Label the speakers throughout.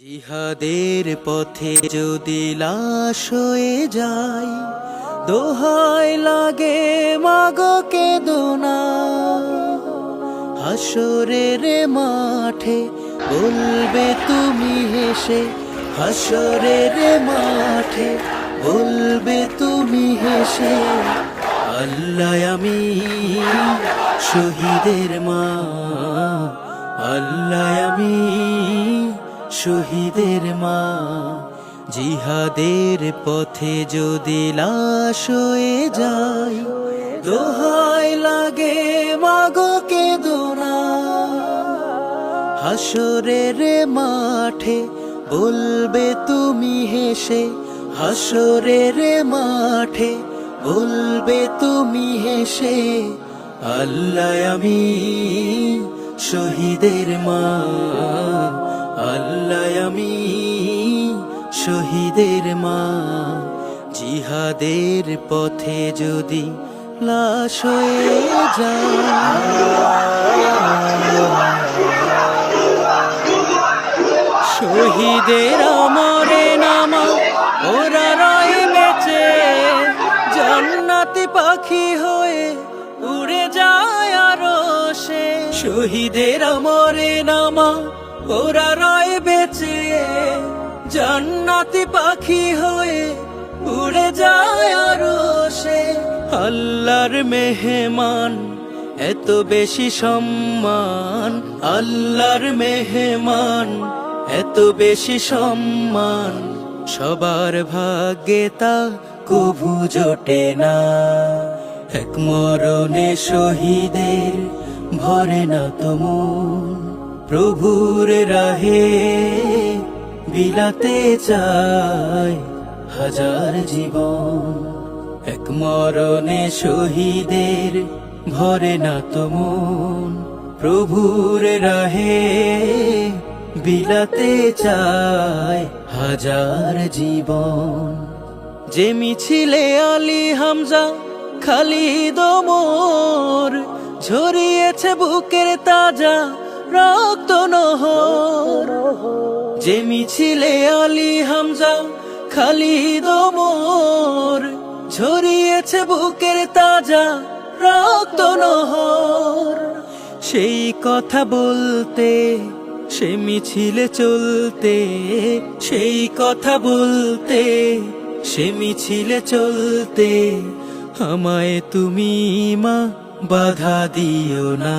Speaker 1: জিহাদের পথে যদি লাশ হয়ে যাই দোহাই লাগে মাগো কে দোনা হাসরের মাঠে বলবে তুমি হেসে হাসরের মাঠে বলবে তুমি হেসে, আল্লাহ আমি শহীদের মা, আল্লাহ আমি শহীদের মা, জিহাদের পথে যদি লাশ হয়ে যায়, দোহাই লাগে মাগো কে দোনা হাসরের মাঠে বলবে তুমি হেসে হাসরের মাঠে বলবে তুমি হেসে, আল্লাহ আমি শহীদের মা। আমি শহীদের মা, জিহাদের পথে যদি লাশ হয়ে শহীদের আমরে নামা, ওরা রয় বেঁচে, জান্নাতি পাখি হয়ে উড়ে যায় আরও সে। শহীদের আমরে নামা ওরা রয় বেঁচে, জান্নাতি পাখি হয়ে উড়ে যায় আরও সে। আল্লাহর মেহমান, এত বেশি সম্মান। আল্লাহর মেহমান, এত বেশি সম্মান। সবার ভাগ্যে তা কভু জোটে না। এক মরণে শহীদের ভরে না তুমুন প্রভুর রাহে বিলাতে চায় হাজার জীবন। এক মরণে শহীদের ভরে না তুমুন প্রভুর রাহে বিলাতে চায় হাজার জীবন। যে মিছিলে আলী হামজা খালি দমর ঝরিয়েছে বুকের তাজা রক্ত নহর। যে মিছিলে আলী হামজা খালি দমর ঝরিয়েছে বুকের তাজা রক্ত নহর। সেই কথা বলতে, সে মিছিলে চলতে, সেই কথা বলতে, সে মিছিলে চলতে, আমায় তুমি মা বাধা দিও না।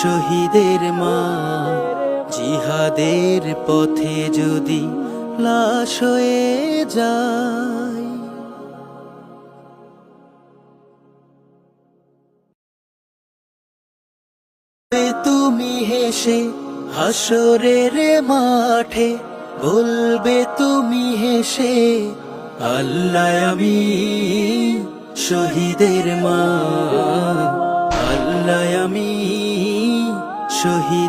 Speaker 1: শহীদের মা, জিহাদের পথে যদি লাশ হয়ে যায়। তুমি হেসে হাসরের মাঠে, বলবে তুমি হেসে, আল্লাহ আমি শহীদের মা, আল্লাহ আমি শহীদের